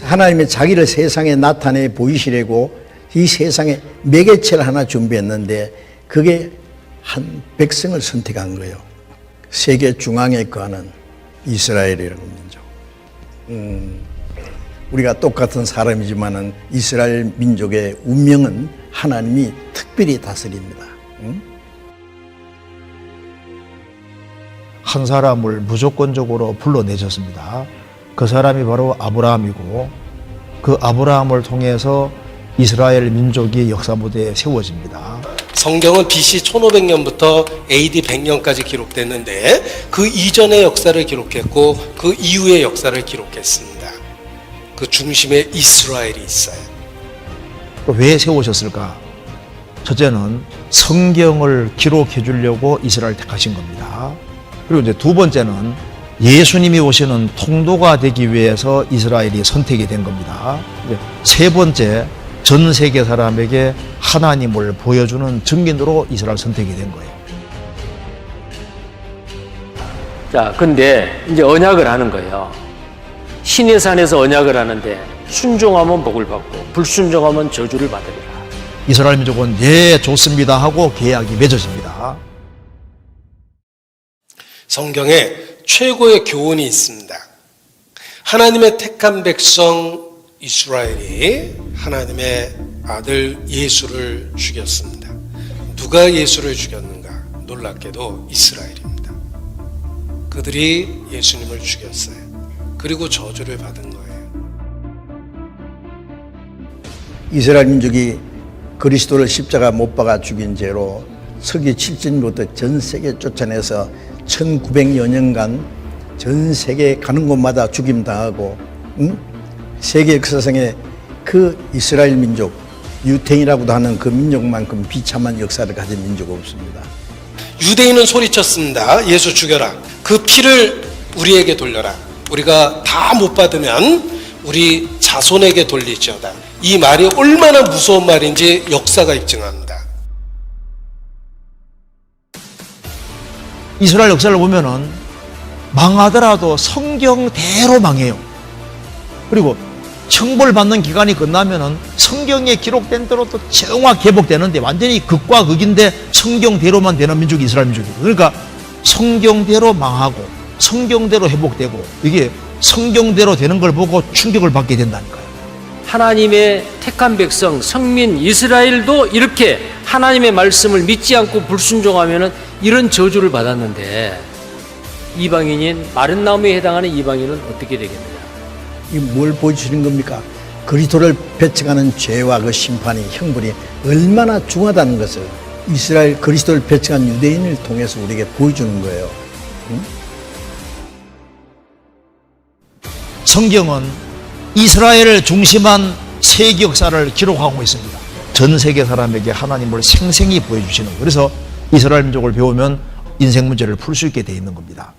하나님의 자기를 세상에 나타내 보이시려고 이 세상에 매개체를 하나 준비했는데 그게 한 백성을 선택한 거예요. 세계 중앙에 거하는 이스라엘이라는 민족. 음, 우리가 똑같은 사람이지만은 이스라엘 민족의 운명은 하나님이 특별히 다스립니다. 음? 한 사람을 무조건적으로 불러내셨습니다. 그 사람이 바로 아브라함이고 그 아브라함을 통해서 이스라엘 민족이 역사 무대에 세워집니다. 성경은 BC 1500년부터 AD 100년까지 기록됐는데 그 이전의 역사를 기록했고 그 이후의 역사를 기록했습니다. 그 중심에 이스라엘이 있어요. 왜 세우셨을까? 첫째는 성경을 기록해 주려고 이스라엘 택하신 겁니다. 그리고 이제 두 번째는 예수님이 오시는 통도가 되기 위해서 이스라엘이 선택이 된 겁니다. 이제 세 번째, 전 세계 사람에게 하나님을 보여주는 증인으로 이스라엘 선택이 된 거예요. 자, 근데 이제 언약을 하는 거예요. 신의 산에서 언약을 하는데 순종하면 복을 받고 불순종하면 저주를 받으리라. 이스라엘 민족은 예, 좋습니다 하고 계약이 맺어집니다. 성경에 최고의 교훈이 있습니다. 하나님의 택한 백성 이스라엘이 하나님의 아들 예수를 죽였습니다. 누가 예수를 죽였는가? 놀랍게도 이스라엘입니다. 그들이 예수님을 죽였어요. 그리고 저주를 받은 거예요. 이스라엘 민족이 그리스도를 십자가 못 박아 죽인 죄로 서기 7진부터 전 세계 쫓아내서 1900여 년간 전 세계 가는 곳마다 죽임 당하고 응? 세계 역사상에 그 이스라엘 민족 유태인이라고도 하는 그 민족만큼 비참한 역사를 가진 민족 없습니다. 유대인은 소리쳤습니다. 예수 죽여라. 그 피를 우리에게 돌려라. 우리가 다 못 받으면 우리 자손에게 돌리지어다. 이 말이 얼마나 무서운 말인지 역사가 입증합니다. 이스라엘 역사를 보면은 망하더라도 성경대로 망해요. 그리고 청벌 받는 기간이 끝나면은 성경에 기록된 대로 또 정확 회복되는데 완전히 극과 극인데 성경대로만 되는 민족이 이스라엘 민족이에요. 그러니까 성경대로 망하고 성경대로 회복되고 이게 성경대로 되는 걸 보고 충격을 받게 된다니까요. 하나님의 택한 백성 성민 이스라엘도 이렇게 하나님의 말씀을 믿지 않고 불순종하면은 이런 저주를 받았는데 이방인인 마른 나무에 해당하는 이방인은 어떻게 되겠느냐? 이 뭘 보여주시는 겁니까? 그리스도를 배척하는 죄와 그 심판이 형벌이 얼마나 중하다는 것을 이스라엘 그리스도를 배척한 유대인을 통해서 우리에게 보여주는 거예요. 성경은 이스라엘을 중심한 세계 역사를 기록하고 있습니다. 전 세계 사람에게 하나님을 생생히 보여주시는. 그래서 이스라엘 민족을 배우면 인생 문제를 풀 수 있게 돼 있는 겁니다.